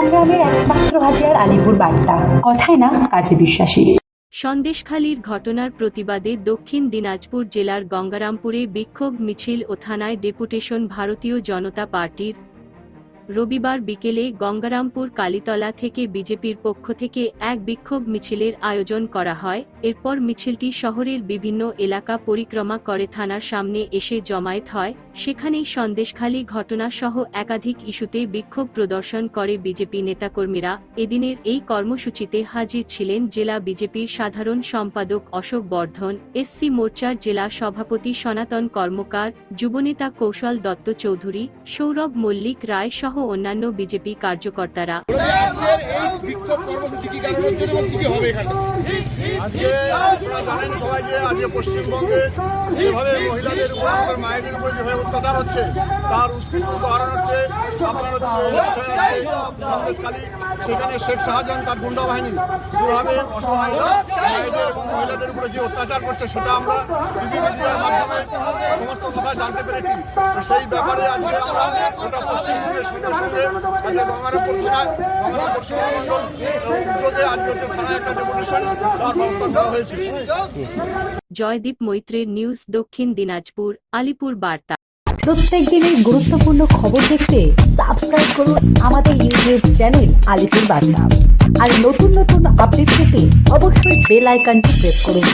সংগ্রামের একমাত্র হাতিয়ার আলিপুর বার্তা। কথায় না, কাজে বিশ্বাসী। সন্দেশখালীর ঘটনার প্রতিবাদে দক্ষিণ দিনাজপুর জেলার গঙ্গারামপুরে বিক্ষোভ মিছিল ও থানায় ডেপুটেশন ভারতীয় জনতা পার্টির রবিবার বিকেলে গঙ্গারামপুর কালীতলা থেকে বিজেপির পক্ষ থেকে এক বিক্ষোভ মিছিলের আয়োজন করা হয়। এরপর মিছিলটি শহরের বিভিন্ন এলাকা পরিক্রমা করে থানার সামনে এসে জমায়েত হয়। সেখানেই সন্দেশখালী ঘটনাসহ একাধিক ইস্যুতে বিক্ষোভ প্রদর্শন করে বিজেপি নেতাকর্মীরা। এদিনের এই কর্মসূচিতে হাজির ছিলেন জেলা বিজেপির সাধারণ সম্পাদক অশোক বর্ধন, এসসি মোর্চার জেলা সভাপতি সনাতন কর্মকার, যুবনেতা কৌশল দত্ত চৌধুরী, সৌরভ মল্লিক রায় সহ অন্যান্য বিজেপি কার্যকর্তারা। শেখ শাহজাহান তার বাহিনী মহিলাদের উপরে যে অত্যাচার করছে, সেটা আমরা মাধ্যমে সমস্ত জানতে পেরেছি। সেই ব্যাপারে আজকে আমরা গোটা পশ্চিমবঙ্গের জয়দীপ মৈত্রের নিউজ দক্ষিণ দিনাজপুর, আলিপুর বার্তা। প্রত্যেক দিনের গুরুত্বপূর্ণ খবর দেখতে সাবস্ক্রাইব করুন আমাদের ইউটিউব চ্যানেল আলিপুর বার্তা। আর নতুন নতুন আপডেট পেতে অবশ্যই বেল আইকনটি প্রেস করুন।